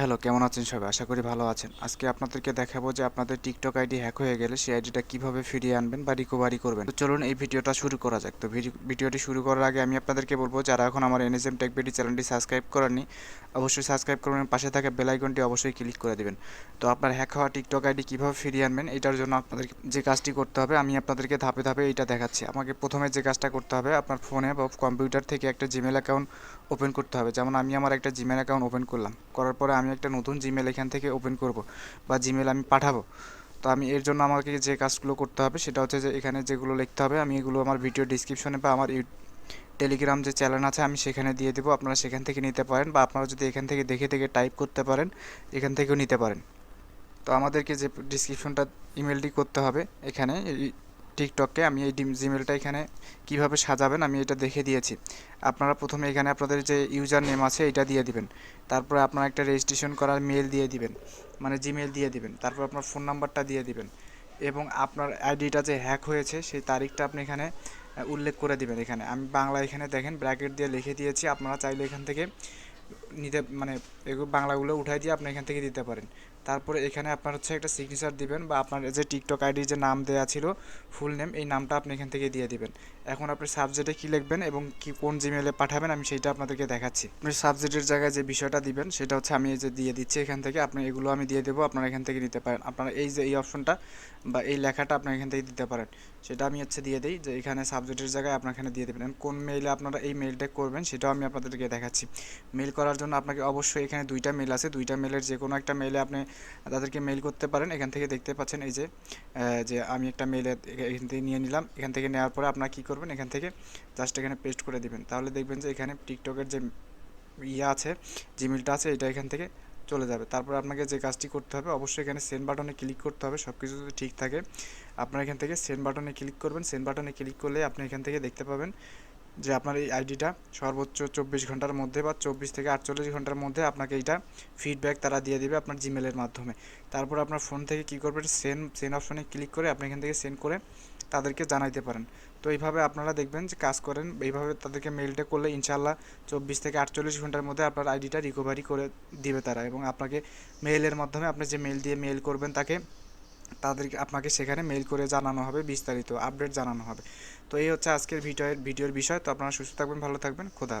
Hello, কেমন আছেন সবাই? আশা করি ভালো আছেন। আজকে আপনাদেরকে দেখাবো যে আপনাদের টিকটক আইডি হ্যাক হয়ে গেলে সেই আইডিটা কীভাবে ফিরিয়ে আনবেন বা রিকভারি করবেন। তো চলুন এই ভিডিওটা শুরু করা যাক। তো ভিডি- ভিডিওটি শুরু করার আগে আমি আপনাদেরকে বলব, যারা এখন আমার এনএসএম টেকবিডি চ্যানেলটি সাবস্ক্রাইব করেননি, অবশ্যই সাবস্ক্রাইব করবেন। পাশে থাকা বেল আইকনটি অবশ্যই ক্লিক করে দেবেন। তো আপনার হ্যাক হওয়া টিকটক আইডি কীভাবে ফিরিয়ে আনবেন, এটার জন্য আপনাদেরকে যে কাজটি করতে হবে, আমি আপনাদেরকে ধাপে ধাপে এইটা দেখাচ্ছি। আমাকে প্রথমে যে কাজটা করতে হবে, আপনার ফোনে বা কম্পিউটার থেকে একটা জিমেল অ্যাকাউন্ট ওপেন করতে হবে। যেমন আমি আমার একটা জিমেল অ্যাকাউন্ট ওপেন করলাম। করার পরে আমি একটা নতুন জিমেল এখান থেকে ওপেন করব বা জিমেল আমি পাঠাবো। তো আমি এর জন্য আমাকে যে কাজগুলো করতে হবে সেটা হচ্ছে যে এখানে যেগুলো লিখতে হবে, আমি এগুলো আমার ভিডিও ডিসক্রিপশনে বা আমার টেলিগ্রাম যে চ্যানেল আছে আমি সেখানে দিয়ে দেবো। আপনারা সেখান থেকে নিতে পারেন বা আপনারা যদি এখান থেকে দেখে দেখে টাইপ করতে পারেন, এখান থেকেও নিতে পারেন। তো আমাদেরকে যে ডিসক্রিপশনটা ইমেলটি করতে হবে এখানে টিকটককে আমি এই জিমেলটা এখানে কীভাবে সাজাবেন আমি এটা দেখে দিয়েছি। আপনারা প্রথমে এখানে আপনাদের যে ইউজার নেম আছে এটা দিয়ে দিবেন। তারপরে আপনার একটা রেজিস্ট্রেশন করার মেল দিয়ে দিবেন মানে জিমেল দিয়ে দিবেন। তারপর আপনার ফোন নাম্বারটা দিয়ে দিবেন। এবং আপনার আইডিটা যে হ্যাক হয়েছে সেই তারিখটা আপনি এখানে উল্লেখ করে দিবেন এখানে। আমি বাংলা এখানে দেখেন ব্র্যাকেট দিয়ে লিখে দিয়েছি। আপনারা চাইলে এখান থেকে নিতে মানে এগুলো বাংলাগুলো উঠাই দিয়ে আপনি এখান থেকে দিতে পারেন। তারপরে এখানে আপনার হচ্ছে একটা সিগনেচার দিবেন বা আপনার যে টিকটক আইডির যে নাম দেওয়া ছিল ফুল নেম এই নামটা আপনি এখান থেকে দিয়ে দিবেন। এখন আপনি সাবজেক্টে কী লিখবেন এবং কি, কোন জিমেলে পাঠাবেন আমি সেইটা আপনাদেরকে দেখাচ্ছি। আপনি সাবজেক্টের জায়গায় যে বিষয়টা দিবেন, সেটা হচ্ছে আমি এই যে দিয়ে দিচ্ছি এখান থেকে, আপনি এগুলো আমি দিয়ে দেবো, আপনারা এখান থেকে নিতে পারেন। আপনারা এই যে, এই অপশনটা বা এই লেখাটা আপনারা এখান থেকে দিতে পারেন। সেটা আমি হচ্ছে দিয়ে দিই যে এখানে সাবজেক্টের জায়গায় আপনার এখানে দিয়ে দেবেন। কোন মেইলে আপনারা এই মেইলটা করবেন, সেটাও আমি আপনাদেরকে দেখাচ্ছি। মেল করার জন্য আপনাকে অবশ্যই এখানে দুইটা মেল আছে। দুইটা মেলের যে কোনো একটা মেলে আপনি তাদেরকে মেল করতে পারেন। এখান থেকে দেখতে পাচ্ছেন এই যে যে আমি একটা মেলে এখান থেকে নিয়ে নিলাম। এখান থেকে নেওয়ার পরে আপনারা কী করবেন? এখান থেকে জাস্ট এখানে পেস্ট করে দিবেন। তাহলে দেখবেন যে এখানে টিকটকের যে ইয়ে আছে জিমেলটা আছে, এটা এখান থেকে চলে যাবে। তারপর আপনাকে যে কাজটি করতে হবে, অবশ্যই এখানে সেন্ড বাটনে ক্লিক করতে হবে। সব কিছু যদি ঠিক থাকে, আপনারা এখান থেকে সেন্ড বাটনে ক্লিক করবেন। সেন্ড বাটনে ক্লিক করলে আপনি এখান থেকে দেখতে পাবেন যে আপনার এই আইডিটা সর্বোচ্চ চব্বিশ ঘণ্টার মধ্যে বা চব্বিশ থেকে আটচল্লিশ ঘণ্টার মধ্যে আপনাকে এইটা ফিডব্যাক তারা দিয়ে দেবে আপনার জিমেলের মাধ্যমে। তারপর আপনার ফোন থেকে কী করবেন সেন্ড সেন্ড অপশনে ক্লিক করে আপনি এখান থেকে সেন্ড করে তাদেরকে জানাইতে পারেন। তো এইভাবে আপনারা দেখবেন যে কাজ করেন, এইভাবে তাদেরকে মেলটা করলে ইনশাল্লাহ চব্বিশ থেকে আটচল্লিশ ঘণ্টার মধ্যে আপনার আইডিটা রিকভারি করে দিবে তারা এবং আপনাকে মেইলের মাধ্যমে আপনি যে মেল দিয়ে মেল করবেন তাকে তাদেরকে আপনাকে সেখানে মেইল করে জানানো হবে, বিস্তারিত আপডেট জানানো হবে। তো এই হচ্ছে আজকের ভিডিওর ভিডিওর বিষয়। তো আপনারা সুস্থ থাকবেন, ভালো থাকবেন। খোদা।